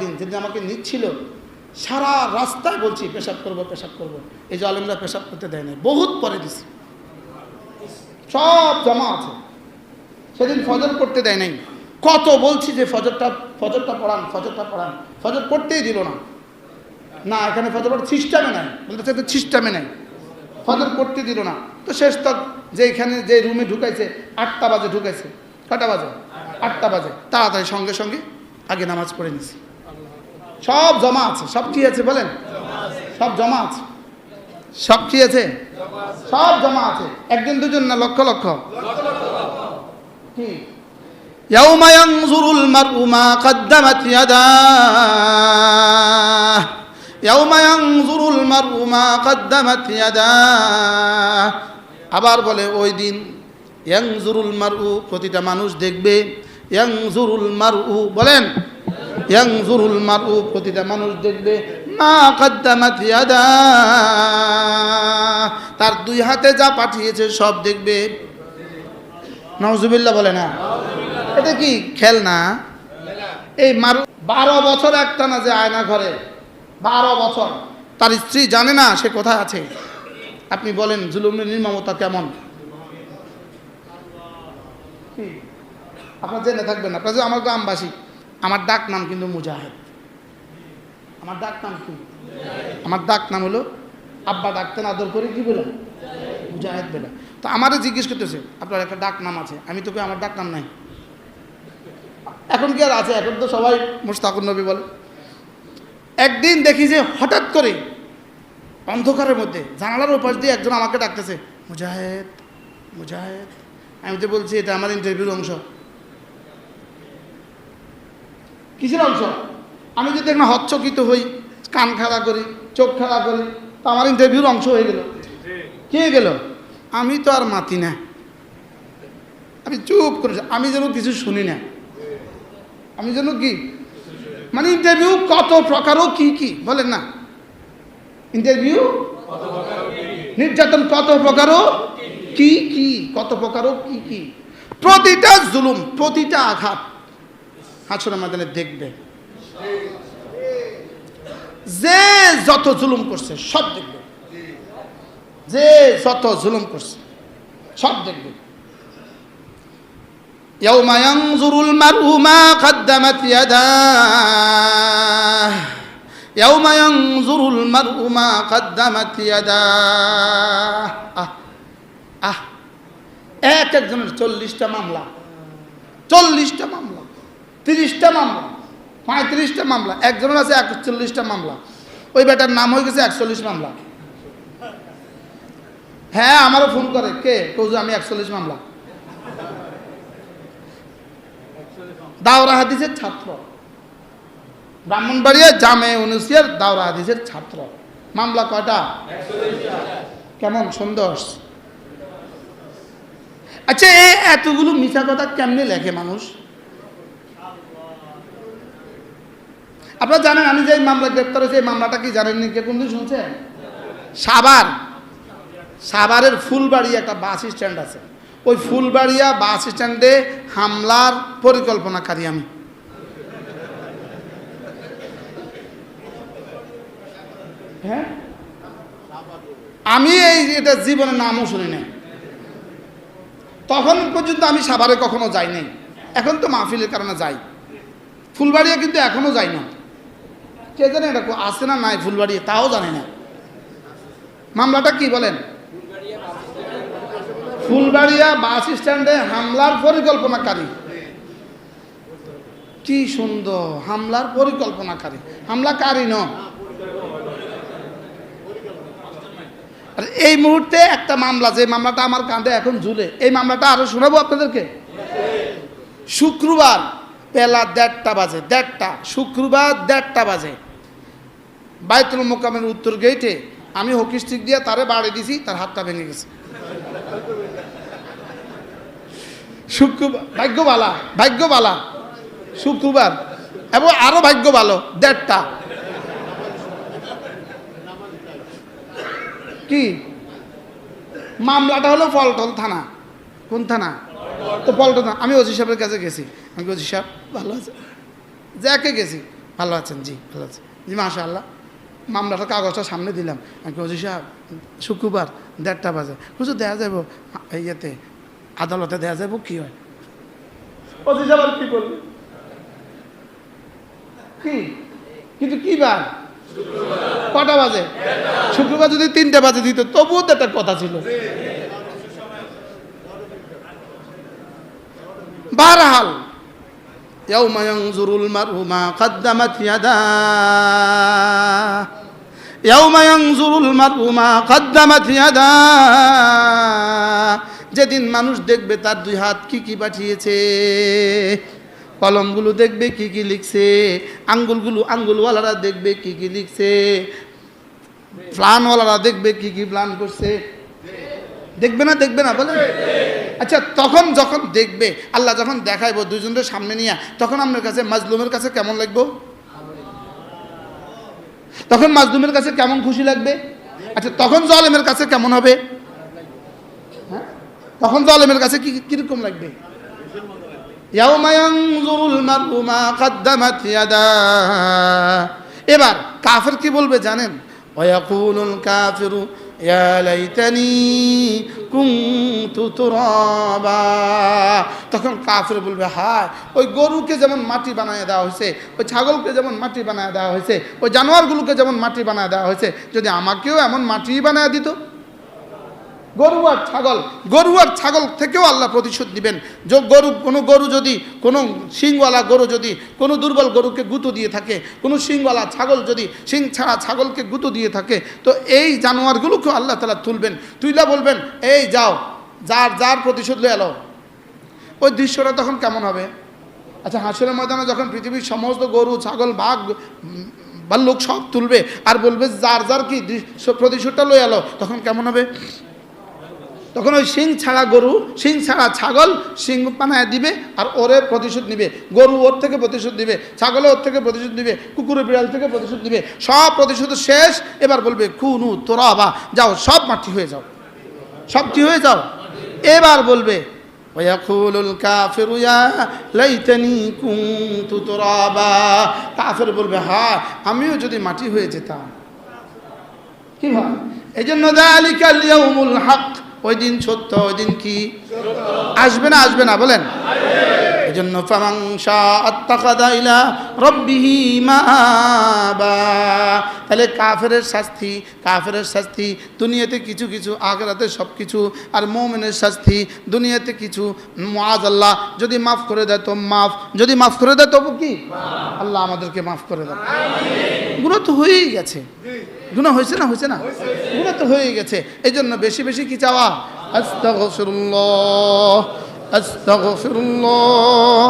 দিন যেদিন আমাকে নিচ্ছিল, সারা রাস্তায় বলছি, পেশাব করব পেশাব করব। এই যে আলেমরা পেশাব করতে দেয় না বহুত পরে দিছি। সব জমা আছে। সেদিন ফজর করতে দেয় নাই। কত বলছি যে ফজরটা ফজরটা পড়ান ফজরটা পড়ান। ফজর করতেই দিল না। না, এখানে ফজর পড়ার সিস্টেমে নাই। বলতেছে তো সিস্টেমে নাই। ফজর করতে দিল না। তো শেষ তক যে এখানে যে রুমে ঢুকাইছে, আটটা বাজে ঢুকাইছে। কটা বাজে? আটটা বাজে। তাড়াতাড়ি সঙ্গে সঙ্গে আগে নামাজ পড়ে নিছি। সব জমা আছে সব কি আছে বলেন সব জমা আছে সব কি আছে সব জমা আছে একজন দুজন না লক্ষ লক্ষ কি يوم ينظر المرء ما قدمت يداه يوم ينظر المرء ما قدمت يداه আবার বলে ওই দিন ইয়াংজুরুল মারউ প্রতিটা মানুষ দেখবে ইয়াংজুরুল মারউ বলেন ইয়াংজুরুল মারউ, প্রতিটা মানুষ দেখবে, মা কদ্দামাত ইয়াদা। তার দুই হাতে যা পাঠিয়েছে, সব দেখবে। নওজুবিল্লাহ বলে না? এটা কি খেলনা? এই মারু, বারো বছর একটা না যে আয়না ঘরে, বারো বছর। তার স্ত্রী জানে না সে কোথায় আছে। আপনি বলেন, জুলুমের নির্মমতা কেমন? আপনার জেনে থাকবেন আপনার যে আমার গ্রামবাসী আমার ডাক নাম কিন্তু মুজাহিদ। আমার ডাক নাম কি? আমার ডাক নাম হলো আব্বা ডাকতেন আদর করে কি বলে? মুজাহিদ বেলা। তো আমারে জিজ্ঞেস করতেছে, আপনার একটা ডাক নাম আছে। আমি তোকে আমার ডাক নাম নাই। এখন কি আর আছে? এখন তো সবাই মুস্তাকুর নবী বলে। একদিন দেখি যে হঠাৎ করে অন্ধকারের মধ্যে জানালার ওপাশ দিয়ে একজন আমাকে ডাকতেছে, মুজাহেদ মুজাহেদ। আমি তো বলছি, এটা আমার ইন্টারভিউর অংশ। কিসের অংশ? আমি যদি একটা হচ্চকিত হই, কান খাড়া করি, চোখ খাড়া করি, তো আমার ইন্টারভিউর অংশ হয়ে গেল। কি গেল? আমি তো আর মাতি না। আমি চুপ করে আমি যেন কিছু শুনি না। আমি যেন কি? মানে ইন্টারভিউ কত প্রকারও কি কি? বলেন না। ইন্টারভিউ নির্যাতন কত প্রকারও কি কি? কত প্রকারও কি কি? প্রতিটা জুলুম, প্রতিটা আঘাত হাসুর মাদানে দেখবে যে যত জুলুম করছে সব দেখবে যে যত জুলুম করছে সব দেখবে يوم ينظر المرء ما قدمت يداه يوم ينظر المرء ما قدمت يداه আহ আহ এক একজনের চল্লিশটা মামলা চল্লিশটা মামলা তিরিশটা মামলা। পঁয়ত্রিশটা মামলা। একজনের আছে একচল্লিশটা মামলা। ওই বেটার নাম হয়ে গেছে একচল্লিশ মামলা। হ্যাঁ আমারও ফোন করে। কে? কৌজু আমি একচল্লিশ মামলা। দাওরা হাদিসের ছাত্র। ব্রাহ্মণবাড়িয়া জামে অনুসিয়ার দাওরা হাদিসের ছাত্র। মামলা কয়টা? কেমন? সুন্দর আচ্ছা এই এতগুলো মিশা কথা কেমনে লেখে মানুষ? আপনারা জানেন আমি যে মামলা গ্রেপ্তার হয়েছে, এই মামলাটা কি জানেননি কে কোনদিন শুনছেন? সাবার সাভারের ফুলবাড়ি একটা বাস স্ট্যান্ড আছে। ওই ফুলবাড়িয়া বাস স্ট্যান্ডে হামলার পরিকল্পনাকারী আমি। হ্যাঁ? আমি এই এটা জীবনের নামও শুনি নাই। তখন পর্যন্ত আমি সাভারে কখনো যাই নাই এখন তো মাহফিলের কারণে যাই। ফুলবাড়িয়া কিন্তু এখনও যাই না। কে জানে এটা আছে না নাই ফুলবাড়ি তাও জানে না। মামলাটা কি বলেন? ফুলবাড়িয়া বাস স্ট্যান্ডে হামলার পরিকল্পনাকারী। কি সুন্দর, হামলার পরিকল্পনাকারী। হামলাকারী ন? আর, এই মুহূর্তে একটা মামলা, যে মামলাটা আমার কাঁধে এখন ঝুলে, এই মামলাটা আরও শোনাবো আপনাদেরকে? শুক্রবার বেলা দেড়টা বাজে, দেড়টা, শুক্রবার দেড়টা বাজে। বাইতুল মোকামের উত্তর গেটে আমি হকি স্টিক দিয়ে তারে বাড়ি দিছি, তার হাতটা ভেঙে গেছে। শুক্রবার, ভাগ্যবালা ভাগ্যবালা, শুক্রবার, এবং আরও ভাগ্য ভালো দেড়টা। কি? মামলাটা হলো পল্টন থানা। কোন থানা? তো পল্টন থানা। আমি ওজি সাহেবের কাছে গেছি। আমি ওজি সাহেব, ভালো আছে যাকে গেছি। ভালো আছেন, জি, ভালো আছেন জি মাশা আল্লাহ মামলাটার কাগজটা সামনে দিলাম। আমি ওজি সাহেব, শুক্রবার দেড়টা বাজে। হুজুর দেওয়া যাব ইয়েতে আদালতে দেওয়া যাব কি হয়? ওজি সাহেব আর কি করবে কি? কিন্তু কি বার? কটা বাজে? শুক্রবার যদি তিনটে বাজে দিত, তবুও তো কথা ছিল। বারহাল। يوم ينظر المرء ما قدمت يداه يوم ينظر المرء ما قدمت يداه যেদিন মানুষ দেখবে তার দুই হাত কি কি পাঠিয়েছে কলমগুলো দেখবে কি কি লিখছে আঙ্গুলগুলো আঙ্গুলওয়ালারা দেখবে কি কি লিখছে প্লানওয়ালারা দেখবে কি কি প্ল্যান করছে দেখবে না দেখবে না, বলেন। আচ্ছা তখন যখন দেখবে, আল্লাহ যখন দেখাইবো দুজনের সামনে নিয়ে, তখন আপনার কাছে মাজলুমের কাছে কেমন লাগবো? তখন মাজলুমের কাছে কেমন খুশি লাগবে? আচ্ছা তখন জলেমের কাছে কেমন হবে? হ্যাঁ? তখন জলেমের কাছে কি, কীরকম লাগবে? এবার কাফের কি বলবে জানেন? يا ليتني كنت ترابا তখন কাফের বলবে হায় ওই গরুকে যেমন মাটি বানায় দেওয়া হয়েছে ওই ছাগলকে যেমন মাটি বানায় দেওয়া হয়েছে ওই জানোয়ারগুলোকে যেমন মাটি বানায় দেওয়া হয়েছে যদি আমাকেও এমন মাটি বানায় দিত গরু আর ছাগল, গরু আর ছাগল থেকেও আল্লাহ প্রতিশোধ দিবেন যে গরু, কোনো গরু যদি, কোনো শিংওয়ালা গরু যদি, কোনো দুর্বল গরুকে গুঁতো দিয়ে থাকে, কোনো শিংওয়ালা ছাগল যদি, শিং ছাড়া ছাগলকে গুঁতো দিয়ে থাকে, তো এই জানোয়ারগুলোকেও আল্লাহ তালা তুলবেন। তুইলা বলবেন, এই যাও, যার যার প্রতিশোধ লয়ে এলো ওই দৃশ্যটা তখন কেমন হবে? আচ্ছা হাসির ময়দানে যখন পৃথিবীর সমস্ত গরু, ছাগল, বাঘ বা লোক সব তুলবে, আর বলবে, যার যার কি প্রতিশোধটা লয়ে এলো তখন কেমন হবে? তখন ওই শিং ছাড়া গরু, শিং ছাড়া ছাগল, শিং পানায় দিবে আর ওরে প্রতিশোধ নিবে। গরু ওর থেকে প্রতিশোধ দিবে ছাগলে ওর থেকে প্রতিশোধ দিবে কুকুরের বিড়াল থেকে প্রতিশোধ দিবে সব প্রতিশোধ শেষ। এবার বলবে, খুনু তোরা বা যাও, সব মাটি হয়ে যাও। সব কি হয়ে যাও? এবার বলবে তাফের বলবে হ্যাঁ আমিও যদি মাটি হয়ে যেতাম। কি ভাব এই জন্য দালিকাল ওই দিন সত্য ওই দিন কি? আসবে না আসবে না, বলেন। এই জন্য তাহলে কাফেরের শাস্তি কাফেরের শাস্তি, দুনিয়াতে কিছু কিছু, আখরাতে সব কিছু, আর মোমেনের শাস্তি, দুনিয়াতে কিছু মাজ আল্লাহ যদি মাফ করে দেয় তো মাফ, যদি মাফ করে দেয় তবু কি? আল্লাহ আমাদেরকে মাফ করে দেয় গুণা তো হয়েই গেছে। গুণা হয়েছে না হয়েছে না? গুণা তো হয়ে গেছে। এই জন্য বেশি বেশি কি চাওয়া? আস্তাগফিরুল্লাহ আস্তাগফিরুল্লাহ।